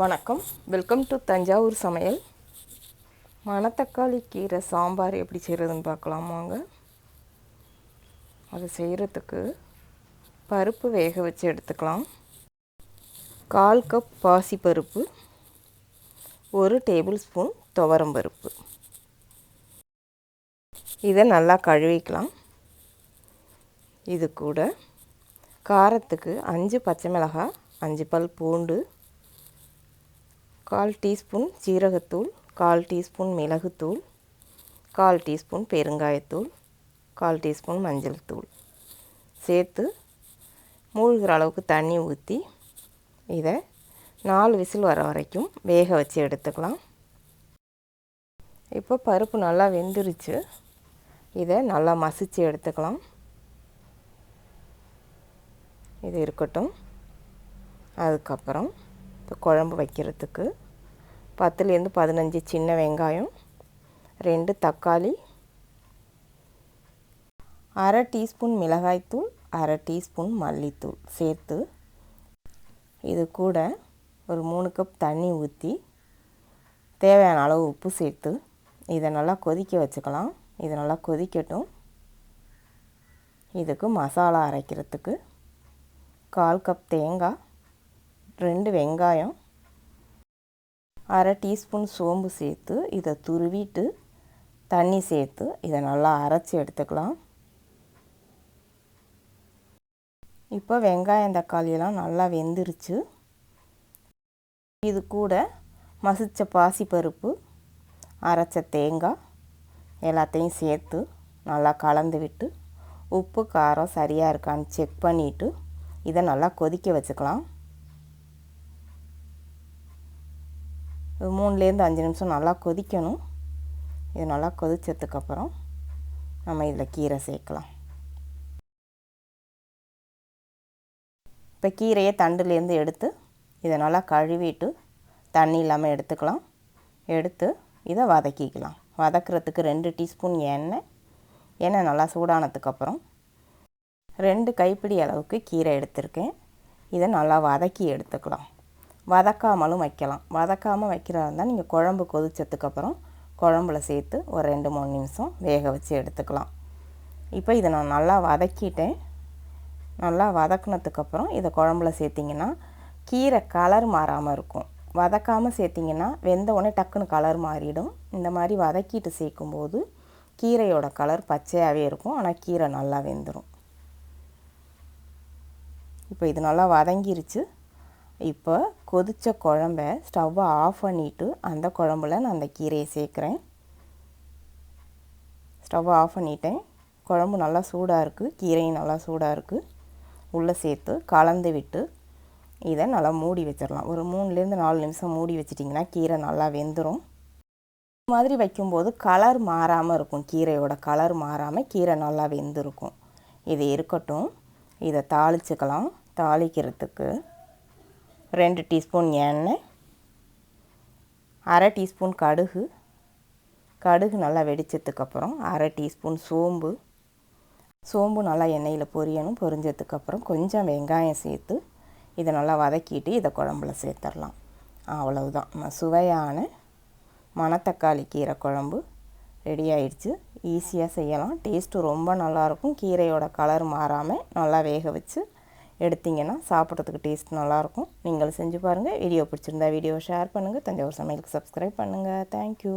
வணக்கம். Welcome to Thanjavur சமையல். மணத்தக்காளி கீரை சாம்பார் எப்படி செய்கிறதுன்னு பார்க்கலாமாங்க அதை செய்கிறதுக்கு பருப்பு வேக வச்சு எடுத்துக்கலாம். கால் கப் பாசிப்பருப்பு ஒரு டேபிள் ஸ்பூன் துவரம் பருப்பு. இதை நல்லா கழுவிக்கலாம். இது கூட காரத்துக்கு அஞ்சு பச்சை மிளகாய் அஞ்சு பல் பூண்டு கால் டீஸ்பூன் ஜீரகத்தூள் கால் டீஸ்பூன் மிளகுத்தூள் கால் டீஸ்பூன் பெருங்காயத்தூள் கால் டீஸ்பூன் மஞ்சள் தூள் சேர்த்து மூழ்கிற அளவுக்கு தண்ணி ஊற்றி இதை நாலு விசில் வர வரைக்கும் வேக வச்சு எடுத்துக்கலாம். இப்போ பருப்பு நல்லா வெந்துருச்சு. இதை நல்லா மசித்து எடுத்துக்கலாம். இது இருக்கட்டும். அதுக்கப்புறம் இப்போ குழம்பு வைக்கிறதுக்கு பத்துலேருந்து பதினஞ்சு சின்ன வெங்காயம் ரெண்டு தக்காளி அரை டீஸ்பூன் மிளகாய்த்தூள் அரை டீஸ்பூன் மல்லித்தூள் சேர்த்து இது கூட ஒரு மூணு கப் தண்ணி ஊற்றி தேவையான அளவு உப்பு சேர்த்து இதை நல்லா கொதிக்க வச்சுக்கலாம். இது நல்லா கொதிக்கட்டும். இதுக்கு மசாலா அரைக்கிறதுக்கு கால் கப் தேங்காய் ரெண்டு வெங்காயம் அரை டீஸ்பூன் சோம்பு சேர்த்து இதை துருவிட்டு தண்ணி சேர்த்து இதை நல்லா அரைச்சி எடுத்துக்கலாம். இப்போ வெங்காயம் தக்காளியெல்லாம் நல்லா வெந்துருச்சு. இது கூட மசித்த பாசிப்பருப்பு அரைச்ச தேங்காய் எல்லாத்தையும் சேர்த்து நல்லா கலந்து விட்டு உப்பு காரம் சரியாக இருக்கான்னு செக் பண்ணிவிட்டு இதை நல்லா கொதிக்க வச்சுக்கலாம். மூணுலேருந்து அஞ்சு நிமிஷம் நல்லா கொதிக்கணும். இது நல்லா கொதித்ததுக்கப்புறம் நம்ம இதில் கீரை சேர்க்கலாம். இப்போ கீரையை தண்டுலேருந்து எடுத்து இதை நல்லா கழுவிட்டு தண்ணி இல்லாமல் எடுத்துக்கலாம். எடுத்து இதை வதக்கிக்கலாம். வதக்கிறதுக்கு ரெண்டு டீஸ்பூன் எண்ணெய். எண்ணெய் நல்லா சூடானதுக்கப்புறம் ரெண்டு கைப்பிடி அளவுக்கு கீரை எடுத்திருக்கேன். இதை நல்லா வதக்கி எடுத்துக்கலாம். வதக்காமலும் வைக்கலாம். வதக்காமல் வைக்கிறதா இருந்தால் நீங்கள் குழம்பு கொதிச்சதுக்கப்புறம் குழம்புல சேர்த்து ஒரு ரெண்டு மூணு நிமிஷம் வேக வச்சு எடுத்துக்கலாம். இப்போ இதை நான் நல்லா வதக்கிட்டேன். நல்லா வதக்குனதுக்கப்புறம் இதை குழம்புல சேர்த்திங்கன்னா கீரை கலர் மாறாமல் இருக்கும். வதக்காமல் சேர்த்திங்கன்னா வெந்த உடனே டக்குன்னு கலர் மாறிடும். இந்த மாதிரி வதக்கிட்டு சேர்க்கும்போது கீரையோட கலர் பச்சையாகவே இருக்கும். ஆனால் கீரை நல்லா வெந்துடும் இப்போ இது நல்லா வதங்கிருச்சு. இப்போ கொதித்த குழம்ப ஸ்டவ்வை ஆஃப் பண்ணிவிட்டு அந்த குழம்புல நான் அந்த கீரையை சேர்க்குறேன். ஸ்டவ்வை ஆஃப் பண்ணிட்டேன். குழம்பு நல்லா சூடாக இருக்குது கீரையும் நல்லா சூடாக இருக்குது உள்ளே சேர்த்து கலந்து விட்டு இதை நல்லா மூடி வச்சிடலாம். ஒரு மூணுலேருந்து நாலு நிமிஷம் மூடி வச்சிட்டிங்கன்னா கீரை நல்லா வெந்துடும் இது மாதிரி வைக்கும்போது கலர் மாறாமல் இருக்கும். கீரையோட கலர் மாறாமல் கீரை நல்லா வெந்திருக்கும். இது இருக்கட்டும். இதை தாளிச்சுக்கலாம். தாளிக்கிறதுக்கு ரெண்டு டீஸ்பூன் எண்ணெய் அரை டீஸ்பூன் கடுகு. கடுகு நல்லா வெடித்ததுக்கப்புறம் அரை டீஸ்பூன் சோம்பு. சோம்பு நல்லா எண்ணெயில் பொரியணும் பொரிஞ்சதுக்கப்புறம் கொஞ்சம் வெங்காயம் சேர்த்து இதை நல்லா வதக்கிட்டு இதை குழம்புல சேர்த்துடலாம். அவ்வளவுதான். சுவையான மணத்தக்காளி கீரை குழம்பு ரெடி ஆயிடுச்சு. ஈஸியாக செய்யலாம். டேஸ்ட்டு ரொம்ப நல்லாயிருக்கும் கீரையோட கலர் மாறாமல் நல்லா வேக வச்சு எடுத்திங்கன்னா சாப்பிட்றதுக்கு டேஸ்ட் நல்லாயிருக்கும். நீங்கள் செஞ்சு பாருங்கள் வீடியோ பிடிச்சிருந்தா வீடியோ ஷேர் பண்ணுங்கள் தஞ்சாவூர் சமையலுக்கு சப்ஸ்கிரைப் பண்ணுங்கள் தேங்க்யூ